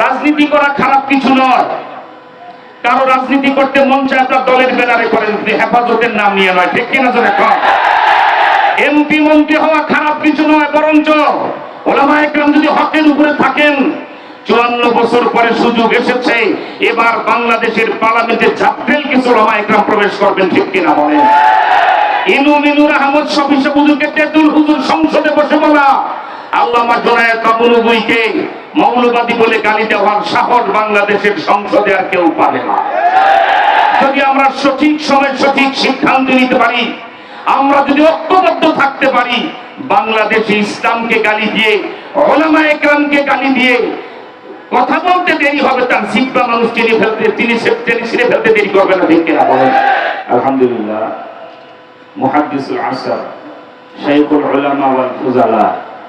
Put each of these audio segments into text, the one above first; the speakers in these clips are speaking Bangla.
রাজনীতি করা খারাপ কিছু নয়। কারও রাজনীতি করতে মন চায় আপনার দলের ব্যানারে করেন হেফাজতের নাম নিয়ে নয়, ঠিক কিনা জোরে কম এমপি মন্ত্রী হওয়া খারাপ কিছু নয়, বরঞ্চ ওলামা একরাম যদি হকের উপরে থাকেন, চুয়ান্ন বছর পরে সুযোগ এসেছে, এবার বাংলাদেশের পার্লামেন্টে ঝাপটেল কিছু ওলামা প্রবেশ করবেন, ঠিক কিনা বলেন? ইনু মিনুর আহমদ শফিসা হুজুরকে তেতুল হুজুর সংসদে বসে বলা আল্লামা জোনায়েত কাবুলুবুইকে মৌলবাদী বলে গালি দেওয়ার সাহস বাংলাদেশের সংসদে আর কেউ পাবে না। যদি আমরা সঠিক সময় সঠিক সিদ্ধান্ত নিতে পারি, আমরা যদি ঐক্যবদ্ধ থাকতে পারি, বাংলাদেশে ইসলামকে গালি দিয়ে ওলামা একরামকে গালি দিয়ে, কথা বলতে দেরি হবে, তার জিব্বা মানুষ টেনে ফেলতে তিনি টেনে ছিঁড়ে ফেলতে দেরি করবে না, ঠিক কিনা বলেন? আলহামদুলিল্লাহ, মুহাদ্দিসুল আসর শাইখুল উলামা ওয়াল ফুজালা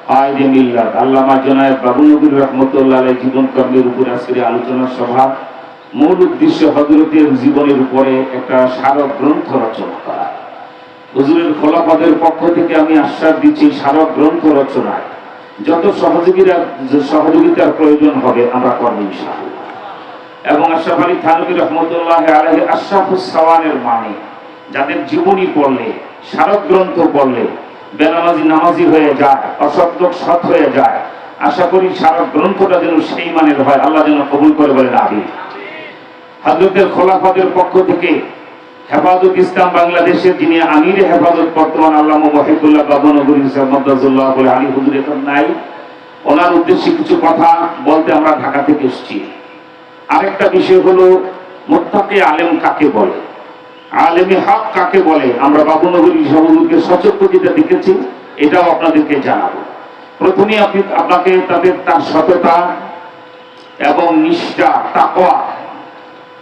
কায়েদ মিল্লাত আল্লামা জনায়েত বাবু নবীর রহমতুল্লাহ জীবন কর্মের আজকের আলোচনা সভা। মূল উদ্দেশ্য হযরতের জীবনের উপরে একটা স্মারক গ্রন্থ রচনা করা। হুজুরের পক্ষ থেকে আমি আশ্বাস দিচ্ছি স্মারক গ্রন্থ রচনায়। যত সহযোগীরা সহযোগিতার প্রয়োজন হবে, আমরা করব ইনশাআল্লাহ। এবং আশরাফ আলী থানবী রহমতুল্লাহ আলহ আশরাফুস সাওয়ানের মানে যাদের জীবনী পড়লে স্মারক গ্রন্থ পড়লে বেনামাজি নামাজি হয়ে যায় অসৎ লোক সৎ হয়ে যায়। আশা করি স্মারক গ্রন্থটা যেন সেই মানের হয়, আল্লাহ যেন কবুল করে বলেন আবি হাজরতের খোলাফাদের পক্ষ থেকে হেফাজত ইসলাম বাংলাদেশের যিনি আমির হেফাজত বর্তমান আল্লাহ মহিবুল্লাহ বাবনগর মদাজুল্লাহ বলে আলী হুজুর এখন নাই। ওনার উদ্দেশ্যে কিছু কথা বলতে আমরা ঢাকা থেকে এসেছি। আরেকটা বিষয় হলো, মোত্তাকে আলেম কাকে বলে? আলেমে হক কাকে বলে? আমরা বাবুনগরী সভাগুলোকে যেটা দেখেছি, এটাও আপনাদেরকে জানাব। প্রথমে আপনি, আপনাকে তাদের তার সততা এবং নিষ্ঠা, তাকওয়া,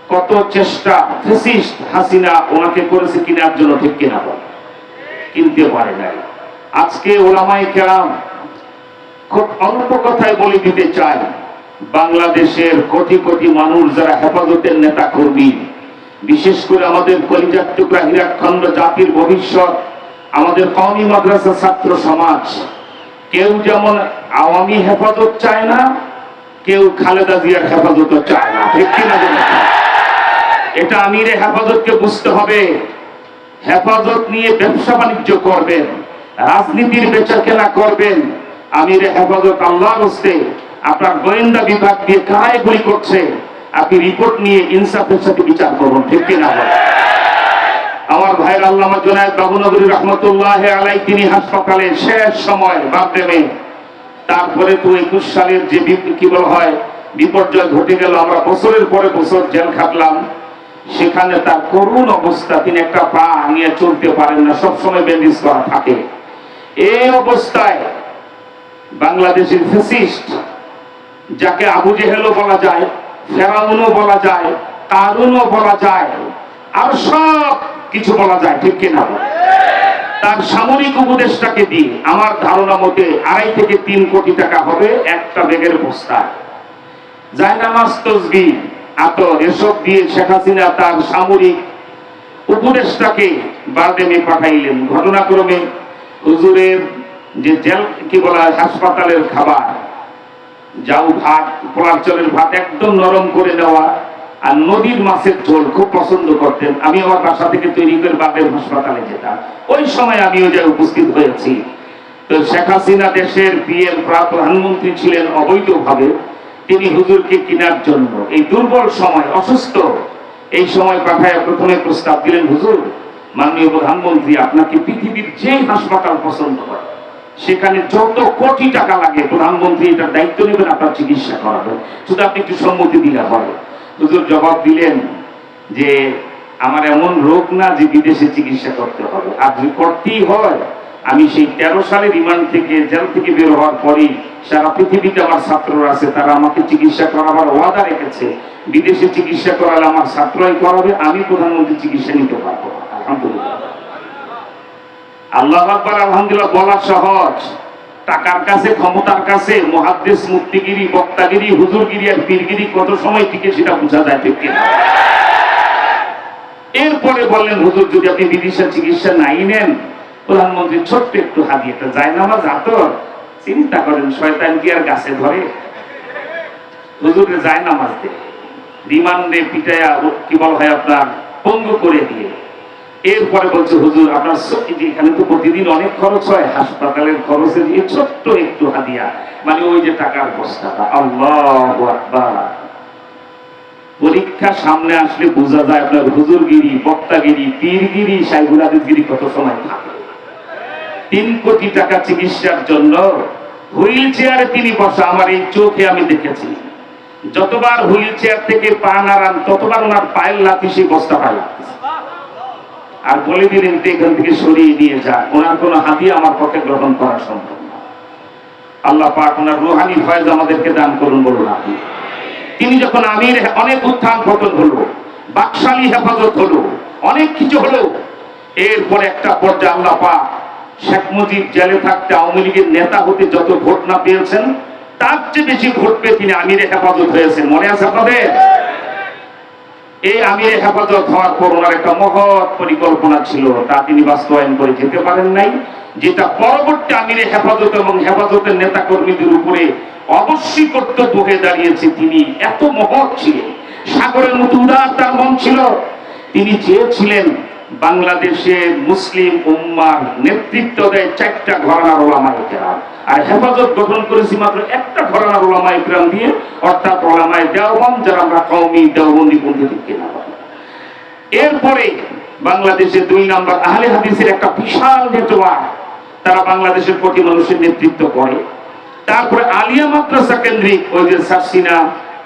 কত চেষ্টা হাসিনা ওনাকে করেছে কিনার জন্য ঠিক কিনা বলে। কিনতে পারে নাই। আজকে ওলামাই কেরাম খুব অল্প কথায় বলে দিতে চাই বাংলাদেশের কোটি কোটি মানুষ যারা হেফাজতের নেতা কর্মী বিশেষ করে আমাদের কলিজার টুকরা হীরাখণ্ড জাতির ভবিষ্যৎ, আমাদের কওমি মাদ্রাসা ছাত্র সমাজ। কেউ যেমন আওয়ামী হেফাজত চায় না, কেউ খালেদা জিয়ার হেফাজতও চায় না। এটা আমিরে হেফাজতকে বুঝতে হবে। হেফাজত নিয়ে ব্যবসা বাণিজ্য করবেন, রাজনীতির বেচা কেনা করবেন। আমিরে হেফাজত আল্লাহ হস্তে আপনার গোয়েন্দা বিভাগ দিয়ে কারায় গুলি করছে। আপনি রিপোর্ট নিয়ে ইনসাফের সাথে বিচার করুন ঠিক কিনা বলেন? আমার ভাইয়ের আল্লামা জোনায়দ বাবুনগরী রহমতুল্লাহ আলাই তিনি হাসপাতালে শেষ সময় বাপদেবে তারপরে তো একুশ সালের যে কি বলা হয়, বিপর্যয় ঘটে গেল, আমরা বছরের পরে বছর জেল খাটলাম, সেখানে তার করুণ অবস্থা, তিনি একটা পা নিয়ে চলতে পারেন না, সবসময় ব্যান্ডেজ করা থাকে এই অবস্থায় বাংলাদেশের ফেসিস্ট যাকে আবু জেহেলও বলা যায় ফেরাউনও বলা যায় কারুনও বলা যায় আর সব কিছু বলা যায় ঠিক কিনা তার সামরিক উপদেশটাকে দিয়ে আমার ধারণা মতে আড়াই থেকে তিন কোটি টাকা হবে একটা ব্যাগের বস্তা। জায়নামাজ তসবি আতর এসব দিয়ে শেখ হাসিনা তার সামরিক উপদেশটাকে বারডেমে পাঠাইলেন। ঘটনাক্রমে হুজুরের যে জেল কি বলা হয়, হাসপাতালের খাবার যাও ভাত পোলাচলের ভাত একদম নরম করে নেওয়া আর নদীর মাছের ঝোল খুব পছন্দ করতেন। আমি আমার বাসা থেকে তৈরি করে বাপের হাসপাতালে যেতাম। ওই সময় আমিও যে উপস্থিত হয়েছি। তো শেখ হাসিনা দেশের পিএম প্রধানমন্ত্রী ছিলেন অবৈধভাবে। তিনি হুজুরকে কেনার জন্য। এই দুর্বল সময়, অসুস্থ, এই সময় পাঠায় প্রথমে প্রস্তাব দিলেন, হুজুর, মাননীয় প্রধানমন্ত্রী আপনাকে পৃথিবীর যে হাসপাতাল পছন্দ করে সেখানে যত কোটি টাকা লাগে, প্রধানমন্ত্রী এটার দায়িত্ব নেবেন, আপনার চিকিৎসা করাবেন। শুধু আপনি একটু সম্মতি দিলে হবে হুজুর জবাব দিলেন যে, আমার এমন রোগ না যে বিদেশে চিকিৎসা করতে হবে। আর যদি করতেই হয়, আমি সেই তেরো সালে রিমান্ড থেকে জেল থেকে বের হওয়ার পরেই সারা পৃথিবীতে আমার ছাত্ররা আছে, তারা আমাকে চিকিৎসা করাবার ওয়াদা রেখেছে। বিদেশে চিকিৎসা করালে আমার ছাত্রই করাবে, আমি প্রধানমন্ত্রী চিকিৎসা নিতে পারব আলহামদুলিল্লাহ। আল্লাহ আকবার আলহামদুলিল্লাহ বলা সহজ। টাকার কাছে, ক্ষমতার কাছে মহাদ্দেশ মুক্তিগিরি বক্তাগিরি, হুজুরগিরি আর পীরগিরি কত সময় টিকে সেটা বোঝা যায় ঠিক এরপরে বললেন, হুজুর, যদি আপনি বিদেশে চিকিৎসা নাই নেন, প্রধানমন্ত্রী ছোট্ট একটু হাতি একটা যায় না আমার জাতর চিন্তা করেন, শয়তান কি আর গাছে ধরে? হুজুরে যায় নামাজ দিয়ে। রিমান্ডে পিটায়া কি বলা হয় আপনার? পঙ্গু করে দিয়ে। এরপরে বলছে, হুজুর, আপনার এখানে তো প্রতিদিন অনেক খরচ হয়? হাসপাতালের খরচের এই ছোট্ট একটু হাদিয়া মানে ওই যে টাকার বস্তাটা, আল্লাহ পরীক্ষা সামনে আসলে বোঝা যায় আপনার হুজুরগিরি, বক্তাগিরি, পীরগিরি সাইবুল কত সময় থাকে। তিন কোটি টাকা চিকিৎসার জন্য হুইল চেয়ারে তিনি বসা, আমার এই চোখে আমি দেখেছি। যতবার হুইল চেয়ার থেকে পা নাড়ান, ততবার ওনার পায়ের লাথি সেই বস্তা পায় আর বলে দিলেন যে এখান থেকে সরিয়ে নিয়ে যান ওনার কোনো হাদিয়া আমার পক্ষে গ্রহণ করা সম্ভব আল্লাহ পাক ওনার রুহানি ফয়েজ আমাদেরকে দান করুন বলুন আপনি তিনি যখন আমির অনেক উত্থান পতন হলো, বাকশালী হেফাজত হলো, অনেক কিছু হলো, এরপরে একটা পর্যায়ে আল্লাহ পাক শেখ মুজিব জেলে থাকতে আওয়ামী লীগের নেতা হতে যত ভোট না পেয়েছেন, তার চেয়ে বেশি ভোট পেয়ে তিনি আমিরে হেফাজত হয়েছেন। মনে আছে আপনাদের? এই আমি হেফাজত হওয়ার পর ওনার একটা মহৎ পরিকল্পনা ছিল, তা তিনি বাস্তবায়ন করে যেতে পারেন নাই। যেটা পরবর্তী আমিরে হেফাজত এবং হেফাজতের নেতা কর্মীদের উপরে অবশ্যই কর্তব্য হয়ে দাঁড়িয়েছে তিনি। এত মহৎ ছিলেন। সাগরের মতো উদার তার মন ছিল। তিনি চেয়েছিলেন বাংলাদেশের মুসলিম উম্মার নেতৃত্ব দেয় চারটা ঘরানার ওলামা ইকরাম আর হেফাজত গঠন করেছি মাত্র একটা ঘরানার ওলামা ইকরাম দিয়ে, অর্থাৎ ওলামায় দেওবন যারা আমরা কওমি দেওবন্দি পন্থী দিকে না এরপরে বাংলাদেশে দুই নম্বর আহলে হাদিসের একটা বিশাল নেটওয়ার্ক তারা বাংলাদেশের কোটি মানুষের নেতৃত্ব করে। তারপরে আলিয়া মাদ্রাসা কেন্দ্রিক, ওই যে সারসিনা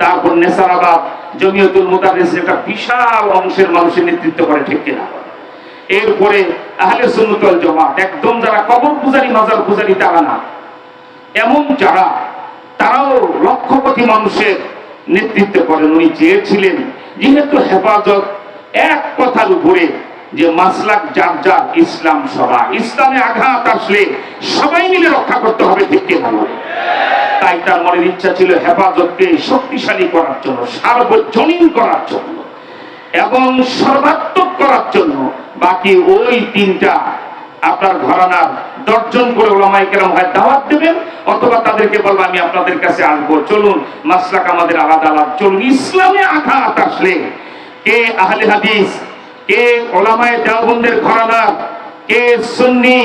তারপর নেসারাবাদ, জমিয়তুল মুদারিসের একটা বিশাল অংশের মানুষের নেতৃত্ব করে, ঠিক কিনা এরপরে আহলে সুন্নতল জামাত একদম যারা কবর পূজারি, মাজার পূজারি, তারা না। এমন যারা, তারাও লক্ষ কোটি মানুষের নেতৃত্ব করেন। উনি চেয়েছিলেন যেহেতু হেফাজত এক কথার উপরে যে মাসলাক যার যার ইসলাম সভা। ইসলামে আঘাত আসলে সবাই মিলে রক্ষা করতে হবে, ঠিক ভালো তাই তার মনের ইচ্ছা ছিল হেফাজতকে শক্তিশালী করার জন্য, সার্বজনীন করার জন্য এবং সর্বাত্মক করার জন্য বাকি ওই তিনটা আপনার ঘরানার দশজন করে ওলামাই কেরম হয় দাওয়াত দেবেন, অথবা তাদেরকে বলব, আমি আপনাদের কাছে আনব। চলুন, মাসলাক আমাদের আলাদা আলাদা। চলুন, ইসলামে আঘাত আসলে। কে আহলে হাদিস, কে ওলামায় দেওবন্দের ঘরানার, কে সুন্নি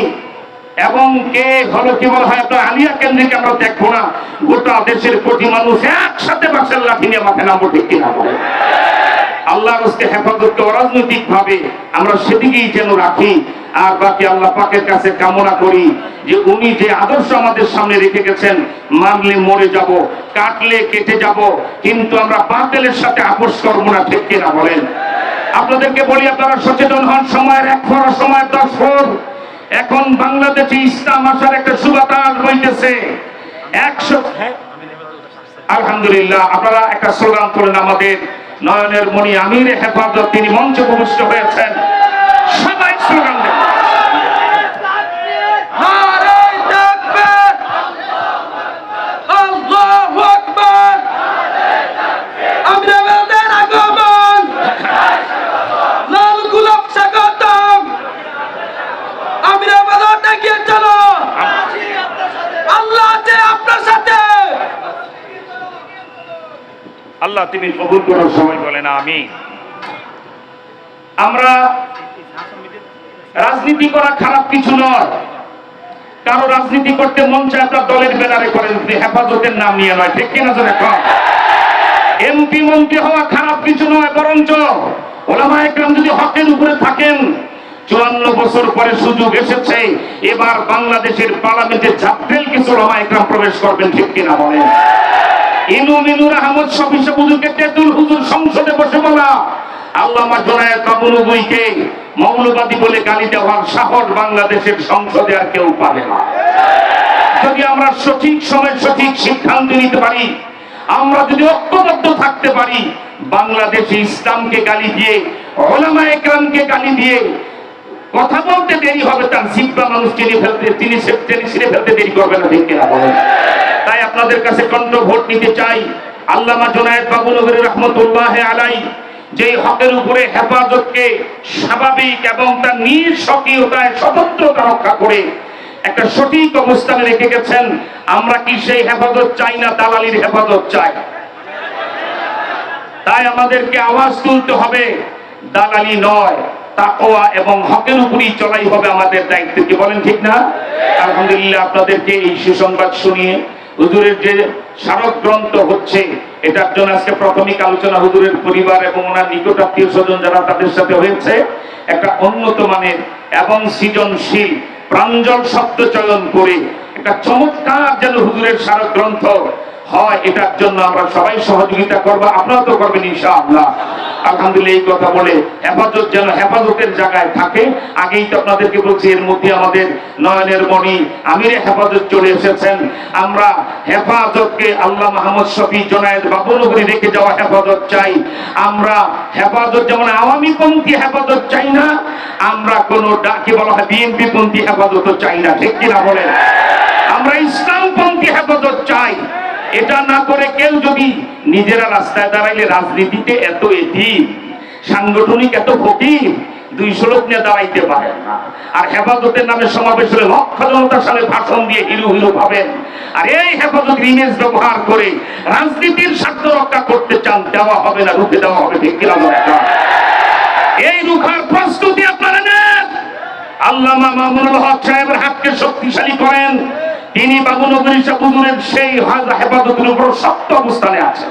এবং কে হলো কি বলা হয়, আপনার আলিয়া কেন্দ্রিক আমরা দেখব না। গোটা দেশের কোটি মানুষ একসাথে বাসের লাঠি নিয়ে মাথায় নামবো, ঠিক কিনা অরাজনৈতিক ভাবে আমরা সেদিকেই যেন রাখি। আর বাকি আল্লাহ পাকের কাছে কামনা করি যে উনি যে আদর্শ আমাদের সামনে রেখে গেছেন, মানলে মরে যাব, কাটলে কেটে যাব, কিন্তু আমরা বাতিলের সাথে আপোষ করব না, ঠিক কিনা বলেন? আপনাদেরকে বলি, আপনারা সচেতন হন, সময়ের এক ফর সময়ের দশ ফর এখন বাংলাদেশে ইসলাম আসার একটা সুবাতাস বইতেছে একশো আলহামদুলিল্লাহ, আপনারা একটা স্লোগান করেন আমাদের নয়নের মণি আমির হেফাজত, তিনি মঞ্চ প্রবিষ্ট হয়েছেন সবাই স্লোগান দেন নারাই তাকবীর আল্লাহু আকবার আমরা আমাদের আগমন লাল গোলাপ স্বাগতম আমরা আমাদের এগিয়ে চলো। আল্লাহ আছে আপনার সাথে। আল্লাহ তুমি কবুল করো সবাই বলেন আমি আমরা রাজনীতি করা খারাপ কিছু নয়। কারও রাজনীতি করতে মন চায় আপনার দলের ব্যানারে করেন হেফাজতের নাম নিয়ে নয়, ঠিক কিনা জোরে কম এমপি মন্ত্রী হওয়া খারাপ কিছু নয়, বরঞ্চ ওলামা একরাম যদি হকের উপরে থাকেন চুয়ান্ন বছর পরে সুযোগ এসেছে। এবার বাংলাদেশের পার্লামেন্টে কিছু একরাম প্রবেশ করবেন, ঠিক কিনা বলেন? মৌলবাদী বলে গালি দেওয়ার সাহস বাংলাদেশের সংসদে আর কেউ পাবে না। যদি আমরা সঠিক সময় সঠিক সিদ্ধান্ত নিতে পারি, আমরা যদি ঐক্যবদ্ধ থাকতে পারি, বাংলাদেশে ইসলামকে গালি দিয়ে, ওলামা একরামকে গালি দিয়ে কথা বলতে দেরি হবে, তার জিব্বা মানুষ টেনে ফেলতে, তিনি টেনে ছিঁড়ে ফেলতে দেরি করবে না, ঠিক কিনা বলেন? তাই আপনাদের কাছে কণ্ঠ ভোট নিতে চাই। আল্লামা জোনায়েদ বাবু নগরী রহমতুল্লাহ আলাই যে হকের উপরে হেফাজতকে স্বাভাবিক এবং তার নিজ স্বকীয়তায় স্বতন্ত্রতা রক্ষা করে একটা সঠিক অবস্থানে রেখে গেছেন, আমরা কি সেই হেফাজত চাই না, দালালির হেফাজত চাই? তাই আমাদেরকে আওয়াজ তুলতে হবে, দালালি নয়। তাকওয়া এবং হকের উপরই চলাই হবে আমাদের দায়িত্ব। কি বলেন ঠিক না? আলহামদুলিল্লাহ আপনাদেরকে এই সুসংবাদ শুনিয়ে হুজুরের যে স্মারক গ্রন্থ হচ্ছে, এটার জন্য আজকে প্রাথমিক আলোচনা হুজুরের পরিবার এবং ওনার নিকট আত্মীয় স্বজন যারা তাদের সাথে হয়েছে, একটা উন্নত মানের এবং সৃজনশীল প্রাঞ্জল শব্দ চয়ন করে, একটা চমৎকার যেন হুজুরের স্মারক গ্রন্থ হয়, এটার জন্য আমরা সবাই সহযোগিতা করব আপনারা তো করবেন ইনশাআল্লাহ। আলহামদুলিল্লাহ এই কথা বলে হেফাজত যেন হেফাজতের জায়গায় থাকে। আগেই তো আপনাদেরকে বলছি, এর মধ্যে আমাদের নয়নের মণি আমিরে হেফাজত চলে এসেছেন। আমরা হেফাজতকে আল্লাহ মাহমুদ শফি জোনায়েদ বাবুনগরী রেখে যাওয়া হেফাজত চাই। আমরা হেফাজত যেমন আওয়ামী পন্থী হেফাজত চাই না, আমরা কোন ডাকি বলা হয়, বিএনপি পন্থী হেফাজত চাই না, ঠিক কিনা বলেন? আমরা ইসলাম ইসলামপন্থী হেফাজত চাই। এটা না করে কেউ যদি নিজেরা রাস্তায় দাঁড়াইলে রাজনীতিতে এত এটি সাংগঠনিক এত ফকির, দুইশো লোক নিয়ে দাঁড়াইতে আর হেফাজতের নামে সমাবেশ হলে লক্ষ জনতার সামনে ভাষণ দিয়ে ভাবেন। আর এই হেফাজত ইমেজ ব্যবহার করে রাজনীতির স্বার্থ রক্ষা করতে চান, দেওয়া হবে না, রুখে দেওয়া হবে কিনা এই রুখার প্রস্তুতি আপনারা নেন। মামুনুল হক সাহেবের হাতকে শক্তিশালী করেন। তিনি বাবুনগরী সাবুদুরের সেই হেফাজতের উপর শক্ত অবস্থানে আছেন।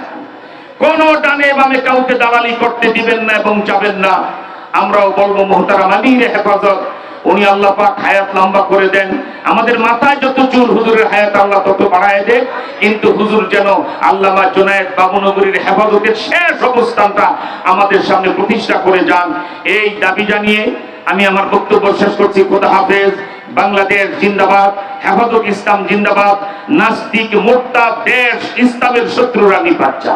কোন ডানে বামে কাউকে দালালি করতে দিবেন না এবং যাবেন না। আমরাও বলব, মোহতারাম আলীর হেফাজত। উনি আল্লাহ পাক হায়াত লম্বা করে দেন। আমাদের মাথায় যত চুল হুজুরের হায়াত আল্লাহ তত বাড়ায় দেন। কিন্তু হুজুর যেন আল্লামা জোনায়েদ বাবুনগরীর হেফাজতের শেষ অবস্থানটা আমাদের সামনে প্রতিষ্ঠা করে যান। এই দাবি জানিয়ে আমি আমার বক্তব্য শেষ করছি। খোদা হাফেজ। বাংলাদেশ জিন্দাবাদ হেফাজত ইসলাম জিন্দাবাদ নাস্তিক মোর্তা দেশ ইসলামের শত্রুরা নিপাচ্চা